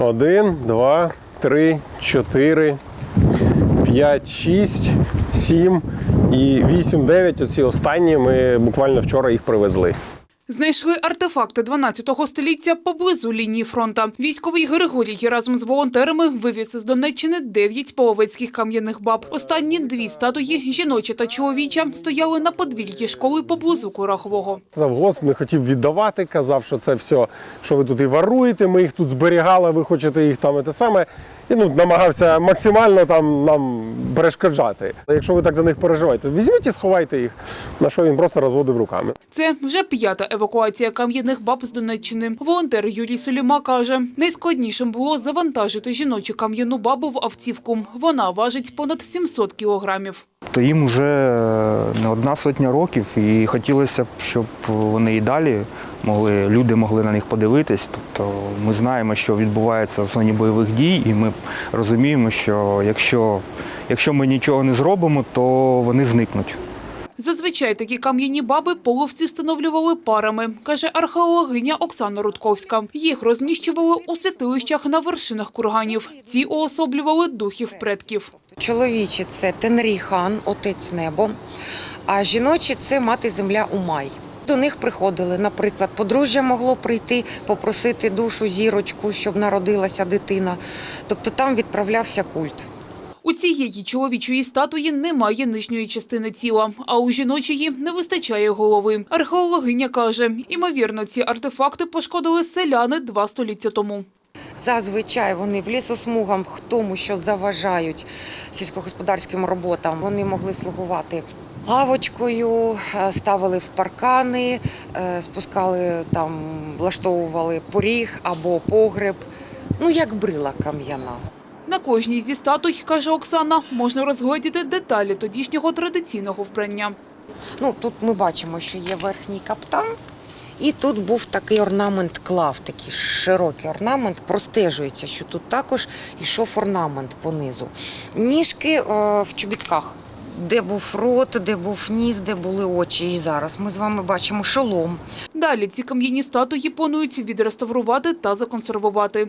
Один, два, три, чотири, п'ять, шість, сім і вісім, дев'ять. Оці останні ми буквально вчора їх привезли. Знайшли артефакти 12 століття поблизу лінії фронта. Військовий Григорій разом з волонтерами вивіз із Донеччини 9 половецьких кам'яних баб. Останні дві статуї, жіноча та чоловіча, стояли на подвір'ї школи поблизу Курахового. Завгосп не хотів віддавати, казав, що це все, що ви тут і воруєте, ми їх тут зберігали, ви хочете їх там і те саме. І ну, намагався максимально там нам перешкоджати. Якщо ви так за них переживаєте, візьміть і сховайте їх. На що він просто розводив руками. Це вже п'ята евакуація кам'яних баб з Донеччини. Волонтер Юрій Соліма каже, найскладнішим було завантажити жіночу кам'яну бабу в автівку. Вона важить понад 700 кілограмів. То їм вже не одна сотня років, і хотілося б, щоб вони і далі могли, люди могли на них подивитись. Тобто ми знаємо, що відбувається в зоні бойових дій, і ми розуміємо, що якщо, якщо ми нічого не зробимо, то вони зникнуть. Зазвичай такі кам'яні баби половці встановлювали парами, каже археологиня Оксана Рудковська. Їх розміщували у святилищах на вершинах курганів. Ці уособлювали духів предків. Чоловічі це Тенрій хан, отець небо, а жіночі це мати земля Умай. До них приходили, наприклад, подружжя могло прийти, попросити душу, зірочку, щоб народилася дитина. Тобто там відправлявся культ. У цієї чоловічої статуї немає нижньої частини тіла, а у жіночої не вистачає голови. Археологиня каже, імовірно, ці артефакти пошкодили селяни два століття тому. Зазвичай вони в лісосмугам тому, що заважають сільськогосподарським роботам. Вони могли слугувати лавочкою, е, ставили в паркани, е, спускали там, влаштовували поріг або погреб. Ну як брила кам'яна. На кожній зі статуй, каже Оксана, можна розгледіти деталі тодішнього традиційного вбрання. Ну, тут ми бачимо, що є верхній каптан, і тут був такий орнамент клав, такий широкий орнамент. Простежується, що тут також йшов орнамент понизу. Ніжки е, в чобітках. Де був рот, де був ніс, де були очі. І зараз ми з вами бачимо шолом. Далі ці кам'яні статуї планують відреставрувати та законсервувати.